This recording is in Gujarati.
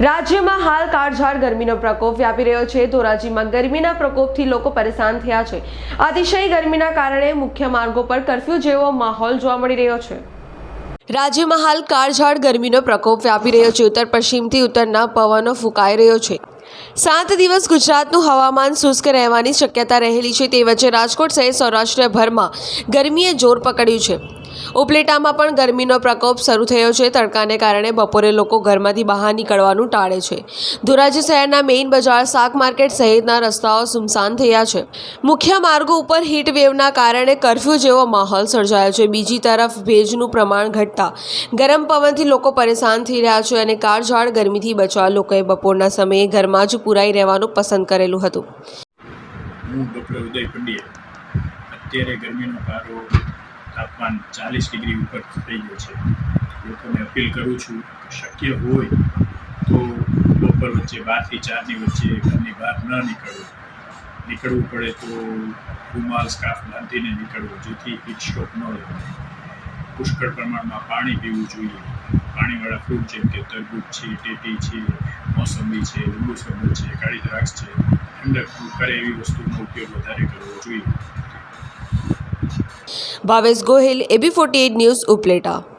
કાળઝાળ ગરમીનો પ્રકોપ વ્યાપી રહ્યો છે. ધોરાજીમાં ગરમીના પ્રકોપથી લોકો પરેશાન થયા છે. અતિશય ગરમીના કારણે મુખ્ય માર્ગો પર કરફ્યુ જેવો માહોલ જોવા મળી રહ્યો છે. રાજ્યમાં હાલ કાળઝાળ ગરમીનો પ્રકોપ વ્યાપી રહ્યો છે. ઉત્તર પશ્ચિમથી ઉત્તરના પવનો ફૂંકાઈ રહ્યો છે. સાત દિવસ ગુજરાતનું હવામાન શુષ્ક રહેવાની શક્યતા રહેલી છે. તે વચ્ચે રાજકોટ સહિત સૌરાષ્ટ્રભરમાં ગરમીએ જોર પકડ્યું છે. ઉપલેટામાં પણ ગરમીનો પ્રકોપ શરૂ થયો છે. તડકાને કારણે બપોરે લોકો ઘરમાંથી બહાર નીકળવાનું ટાળે છે. ધોરાજી શહેરના મેઇન બજાર, શાક માર્કેટ સહિતના રસ્તાઓ સુમસાન થયા છે. મુખ્ય માર્ગો ઉપર હીટ વેવના કારણે કરફ્યુ જેવો માહોલ સર્જાયો છે. બીજી તરફ ભેજનું પ્રમાણ ઘટતા ગરમ પવનથી લોકો પરેશાન થઈ રહ્યા છે અને કાળઝાળ ગરમીથી બચવા લોકોએ બપોરના સમયે ઘરમાં જ પુરાઈ રહેવાનું પસંદ કરેલું હતું. અત્યારે ગરમીનો પારો તાપમાન ચાલીસ ડિગ્રી ઉપર થઈ ગયો છે. લોકોને અપીલ કરું છું કે શક્ય હોય તો બપોર વચ્ચે બારથી ચારની વચ્ચે ઘરની બહાર ન નીકળવું. નીકળવું પડે તો રૂમાલ, સ્કાર્ફ બાંધીને નીકળવું, જેથી હીટ સ્ટ્રોક ન લેવાય પુષ્કળ પ્રમાણમાં પાણી પીવું જોઈએ. પાણીવાળા ફ્રૂટ જેમ કે તરબૂચ છે, ટેટી છે, મોસંબી છે, લીંબુ શરબત છે, કાળી દ્રાક્ષ છે, ઠંડક કરે એવી વસ્તુનો ઉપયોગ વધારે કરવો જોઈએ. Bhavesh Gohil AB forty news Upleta.